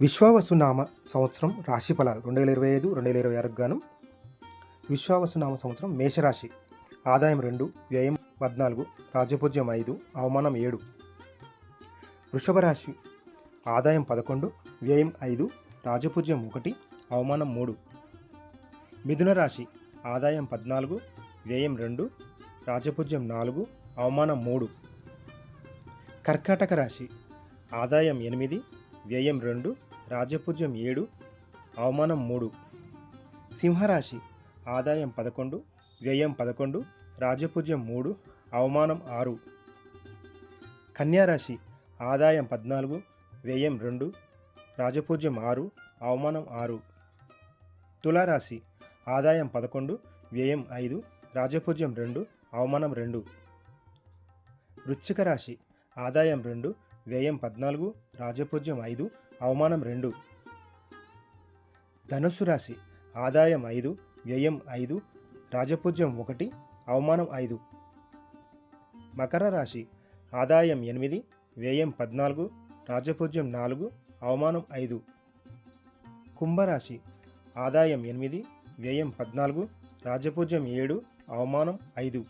విశ్వావసునామ సంవత్సరం రాశి ఫలాలు రెండు వేల ఇరవై ఐదు రెండు వేల ఇరవై ఆరుకు గాను. విశ్వావసునామ సంవత్సరం మేషరాశి. ఆదాయం రెండు వ్యయం పద్నాలుగు రాజపూజ్యం ఐదు అవమానం ఏడు. వృషభ రాశి. ఆదాయం పదకొండు వ్యయం ఐదు రాజపూజ్యం ఒకటి అవమానం మూడు. మిథున రాశి. ఆదాయం పద్నాలుగు వ్యయం రెండు రాజపూజ్యం నాలుగు అవమానం మూడు. కర్కాటక రాశి. ఆదాయం ఎనిమిది వ్యయం రెండు రాజపూజ్యం ఏడు అవమానం మూడు. సింహరాశి ఆదాయం పదకొండు వ్యయం పదకొండు రాజపూజ్యం మూడు అవమానం ఆరు. కన్యారాశి ఆదాయం పద్నాలుగు వ్యయం రెండు రాజపూజ్యం ఆరు అవమానం ఆరు. తులారాశి ఆదాయం పదకొండు వ్యయం ఐదు రాజపూజ్యం రెండు అవమానం రెండు. వృశ్చిక రాశి ఆదాయం రెండు వ్యయం పద్నాలుగు రాజపూజ్యం ఐదు అవమానం రెండు. ధనుస్సు రాశి ఆదాయం ఐదు వ్యయం ఐదు రాజపూజ్యం ఒకటి అవమానం ఐదు. మకర రాశి ఆదాయం ఎనిమిది వ్యయం పద్నాలుగు రాజపూజ్యం నాలుగు అవమానం ఐదు. కుంభరాశి ఆదాయం ఎనిమిది వ్యయం పద్నాలుగు రాజపూజ్యం ఏడు అవమానం ఐదు.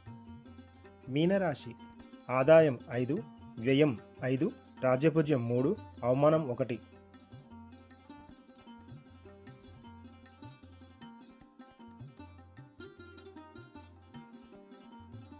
మీనరాశి ఆదాయం ఐదు వ్యయం ఐదు రాజ్యపూజ్యం మూడు అవమానం ఒకటి.